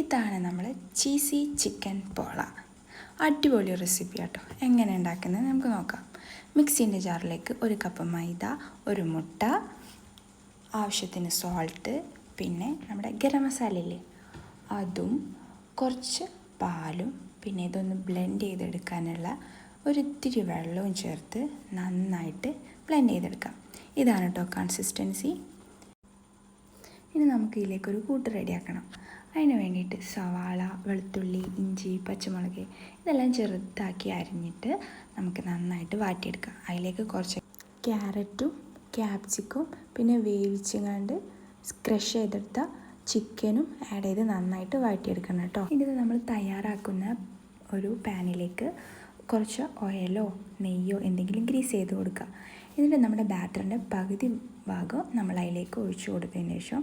ഇതാണ് നമ്മൾ cheesy chicken പോള. അടിപൊളി റെസിപ്പി കേട്ടോ എങ്ങനെ ഉണ്ടാക്കുന്നത് നമുക്ക് നോക്കാം. മിക്സിന്റെ ജാറിലേക്ക് ഒരു കപ്പ് മൈദ ഒരു മുട്ട ആവശ്യത്തിന് സോൾട്ട് പിന്നെ നമ്മുടെ ഗരം മസാല ഇല്ലേ? അതും കുറച്ച് പാലും പിന്നെ ഇതൊന്ന് ബ്ലെൻഡ് ചെയ്തെടുക്കാനുള്ള ഒരിത്തിരി വെള്ളവും ചേർത്ത് നന്നായിട്ട് ബ്ലെൻഡ് ചെയ്തെടുക്കാം. ഇതാണ് കേട്ടോ കൺസിസ്റ്റൻസി ഇനി നമുക്ക് ഇതിലേക്കൊരു കൂട്ട് റെഡിയാക്കണം അതിന് വേണ്ടിയിട്ട് സവാള വെളുത്തുള്ളി ഇഞ്ചി പച്ചമുളക് ഇതെല്ലാം ചെറുതാക്കി അരിഞ്ഞിട്ട് നമുക്ക് നന്നായിട്ട് വാട്ടിയെടുക്കാം. അതിലേക്ക് കുറച്ച് ക്യാരറ്റും ക്യാപ്സിക്കും പിന്നെ വേവിച്ചങ്ങാണ്ട് ക്രഷ് ചെയ്തെടുത്ത ചിക്കനും ആഡ് ചെയ്ത് നന്നായിട്ട് വാട്ടിയെടുക്കണം കേട്ടോ. ഇത് നമ്മൾ തയ്യാറാക്കുന്ന ഒരു പാനിലേക്ക് കുറച്ച് ഓയിലോ നെയ്യോ എന്തെങ്കിലും ഗ്രീസ് ചെയ്ത് കൊടുക്കുക. എന്നിട്ട് നമ്മുടെ ബാറ്ററിന്റെ പകുതി ഭാഗം നമ്മൾ അതിലേക്ക് ഒഴിച്ചു കൊടുത്തതിന് ശേഷം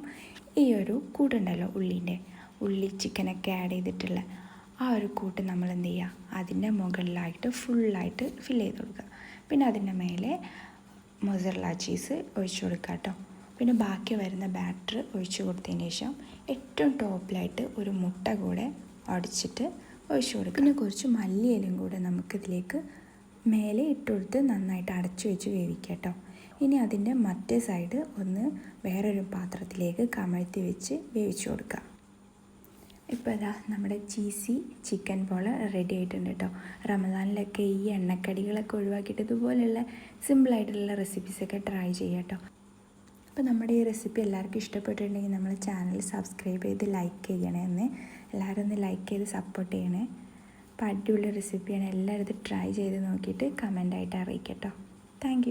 ഈ ഒരു കൂടുണ്ടല്ലോ ഉള്ളീന്റെ ഉള്ളി ചിക്കനൊക്കെ ആഡ് ചെയ്തിട്ടുള്ള ആ ഒരു കൂട്ട് നമ്മൾ എന്ത് ചെയ്യുക? അതിന്റെ മുകളിലായിട്ട് ഫുള്ളായിട്ട് ഫിൽ ചെയ്ത് കൊടുക്കുക. പിന്നെ അതിന്റെ മേലെ മൊസറല ചീസ് ഒഴിച്ചു കൊടുക്കുക കേട്ടോ. പിന്നെ ബാക്കി വരുന്ന ബാറ്റർ ഒഴിച്ചു കൊടുത്തതിന് ശേഷം ഏറ്റവും ടോപ്പിലായിട്ട് ഒരു മുട്ട കൂടെ അടിച്ചിട്ട് ഒഴിച്ചു കൊടുക്കുക. പിന്നെ കുറച്ച് മല്ലിയിലും കൂടെ നമുക്കിതിലേക്ക് മേലെ ഇട്ട് കൊടുത്ത് നന്നായിട്ട് അടച്ചു വെച്ച് വേവിക്കുക കേട്ടോ. ഇനി അതിന്റെ മറ്റേ സൈഡ് ഒന്ന് വേറൊരു പാത്രത്തിലേക്ക് കമഴ്ത്തി വെച്ച് വേവിച്ചു കൊടുക്കുക. ഇപ്പോൾ ഇതാ നമ്മുടെ ചീസി ചിക്കൻ പോലെ റെഡി ആയിട്ടുണ്ട് കേട്ടോ റമദാനിലൊക്കെ ഈ എണ്ണക്കടികളൊക്കെ ഒഴിവാക്കിയിട്ട് ഇതുപോലെയുള്ള സിമ്പിളായിട്ടുള്ള റെസിപ്പീസൊക്കെ ട്രൈ ചെയ്യാം കേട്ടോ അപ്പോൾ നമ്മുടെ ഈ റെസിപ്പി എല്ലാവർക്കും ഇഷ്ടപ്പെട്ടിട്ടുണ്ടെങ്കിൽ നമ്മൾ ചാനൽ സബ്സ്ക്രൈബ് ചെയ്ത് ലൈക്ക് ചെയ്യണേ എന്ന് എല്ലാവരും ഒന്ന് ലൈക്ക് ചെയ്ത് സപ്പോർട്ട് ചെയ്യണേ. അപ്പോൾ അടിപൊളി റെസിപ്പിയാണ് എല്ലാവരും ഇത് ട്രൈ ചെയ്ത് നോക്കിയിട്ട് കമന്റായിട്ട് അറിയിക്കട്ടോ. താങ്ക്